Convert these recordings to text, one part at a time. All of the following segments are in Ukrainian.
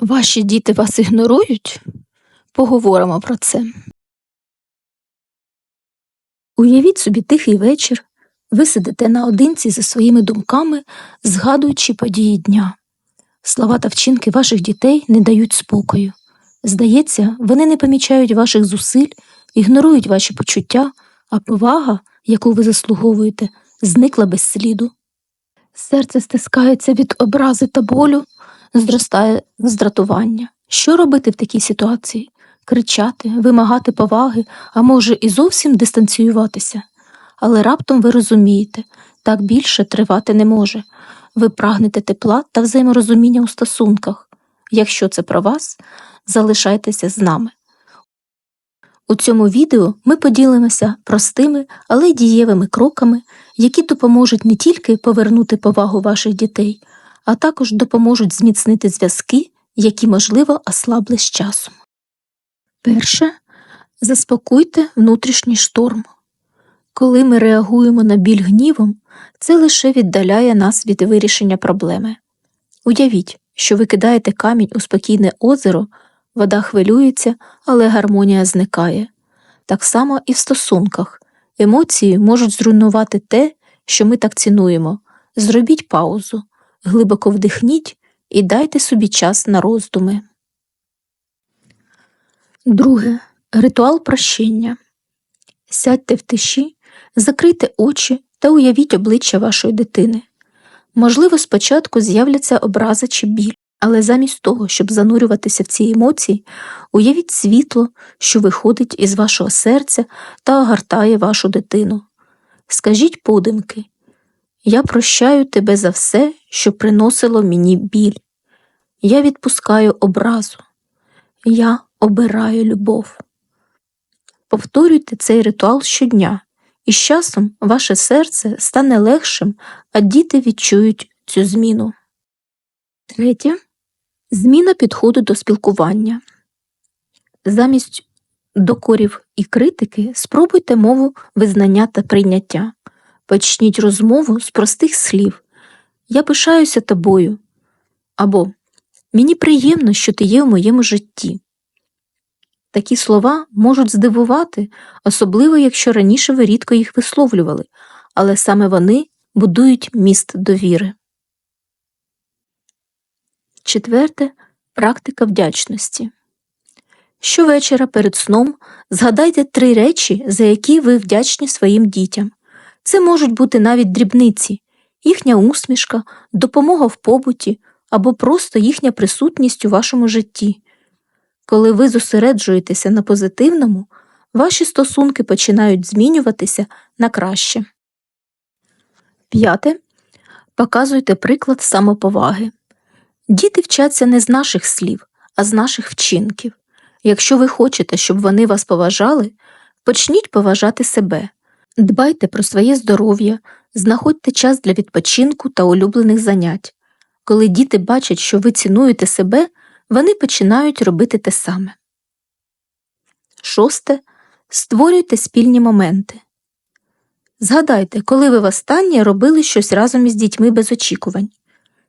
Ваші діти вас ігнорують? Поговоримо про це. Уявіть собі тихий вечір. Ви сидите наодинці зі своїми думками, згадуючи події дня. Слова та вчинки ваших дітей не дають спокою. Здається, вони не помічають ваших зусиль, ігнорують ваші почуття, а повага, яку ви заслуговуєте, зникла без сліду. Серце стискається від образи та болю, зростає здратування. Що робити в такій ситуації? Кричати, вимагати поваги, а може і зовсім дистанціюватися. Але раптом ви розумієте, так більше тривати не може. Ви прагнете тепла та взаєморозуміння у стосунках. Якщо це про вас, залишайтеся з нами. У цьому відео ми поділимося простими, але дієвими кроками, які допоможуть не тільки повернути повагу ваших дітей, а також допоможуть зміцнити зв'язки, які, можливо, ослабли з часом. Перше заспокойте внутрішній шторм. Коли ми реагуємо на біль гнівом, це лише віддаляє нас від вирішення проблеми. Уявіть, що ви кидаєте камінь у спокійне озеро, вода хвилюється, але гармонія зникає. Так само і в стосунках. Емоції можуть зруйнувати те, що ми так цінуємо. Зробіть паузу, глибоко вдихніть і дайте собі час на роздуми. Друге. Ритуал прощення. Сядьте в тиші, закрийте очі та уявіть обличчя вашої дитини. Можливо, спочатку з'являться образа чи біль, але замість того, щоб занурюватися в ці емоції, уявіть світло, що виходить із вашого серця та огортає вашу дитину. Скажіть подумки Я прощаю тебе за все, що приносило мені біль. Я відпускаю образу. Я обираю любов. Повторюйте цей ритуал щодня, і з часом ваше серце стане легшим, а діти відчують цю зміну. Третє. Зміна підходу до спілкування. Замість докорів і критики спробуйте мову визнання та прийняття. Почніть розмову з простих слів Я пишаюся тобою або Мені приємно, що ти є в моєму житті. Такі слова можуть здивувати, особливо якщо раніше ви рідко їх висловлювали, але саме вони будують міст довіри. Четверте практика вдячності. Щовечора перед сном згадайте три речі, за які ви вдячні своїм дітям. Це можуть бути навіть дрібниці, їхня усмішка, допомога в побуті або просто їхня присутність у вашому житті. Коли ви зосереджуєтеся на позитивному, ваші стосунки починають змінюватися на краще. П'яте. Показуйте приклад самоповаги. Діти вчаться не з наших слів, а з наших вчинків. Якщо ви хочете, щоб вони вас поважали, почніть поважати себе, дбайте про своє здоров'я, знаходьте час для відпочинку та улюблених занять. Коли діти бачать, що ви цінуєте себе, вони починають робити те саме. Шосте. Створюйте спільні моменти. Згадайте, коли ви востаннє робили щось разом із дітьми без очікувань.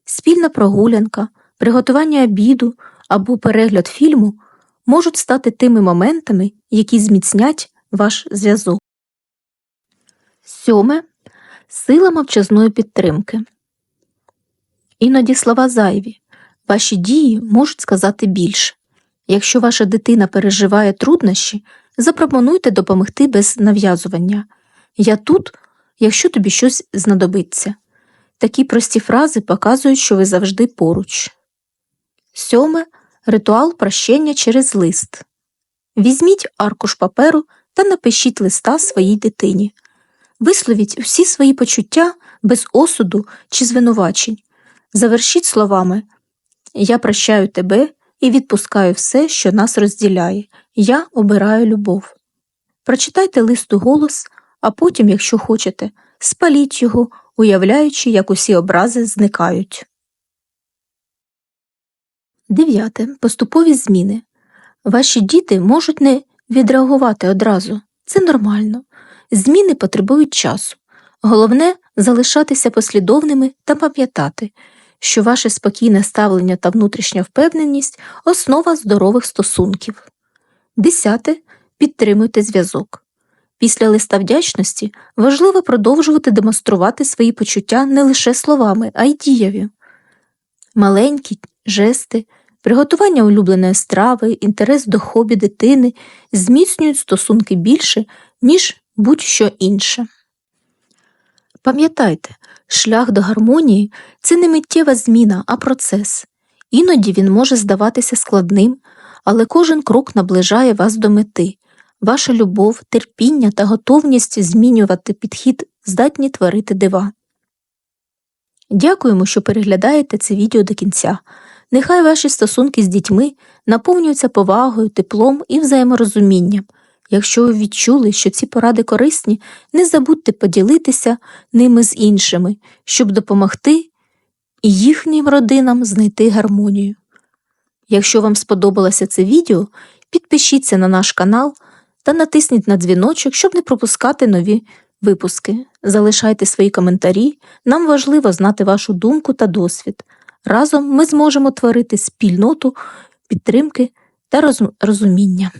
Спільна прогулянка, приготування обіду або перегляд фільму можуть стати тими моментами, які зміцнять ваш зв'язок. Сьоме. Сила мовчазної підтримки. Іноді слова зайві. Ваші дії можуть сказати більше. Якщо ваша дитина переживає труднощі, запропонуйте допомогти без нав'язування. Я тут, якщо тобі щось знадобиться. Такі прості фрази показують, що ви завжди поруч. Сьоме ритуал прощення через лист. Візьміть аркуш паперу та напишіть листа своїй дитині. Висловіть всі свої почуття без осуду чи звинувачень. Завершіть словами Я прощаю тебе і відпускаю все, що нас розділяє. Я обираю любов. Прочитайте лист у голос, а потім, якщо хочете, спаліть його, уявляючи, як усі образи зникають. Дев'яте. Поступові зміни. Ваші діти можуть не відреагувати одразу. Це нормально. Зміни потребують часу. Головне залишатися послідовними та пам'ятати, що ваше спокійне ставлення та внутрішня впевненість основа здорових стосунків. Десяте. Підтримуйте зв'язок. Після листа вдячності важливо продовжувати демонструвати свої почуття не лише словами, а й дієві. Маленькі жести, приготування улюбленої страви, інтерес до хобі дитини зміцнюють стосунки більше, ніж будь-що інше. Пам'ятайте, шлях до гармонії це не миттєва зміна, а процес. Іноді він може здаватися складним, але кожен крок наближає вас до мети. Ваша любов, терпіння та готовність змінювати підхід здатні творити дива. Дякуємо, що переглядаєте це відео до кінця. Нехай ваші стосунки з дітьми наповнюються повагою, теплом і взаєморозумінням. Якщо ви відчули, що ці поради корисні, не забудьте поділитися ними з іншими, щоб допомогти і їхнім родинам знайти гармонію. Якщо вам сподобалося це відео, підпишіться на наш канал та натисніть на дзвіночок, щоб не пропускати нові випуски. Залишайте свої коментарі, нам важливо знати вашу думку та досвід. Разом ми зможемо творити спільноту підтримки та розуміння.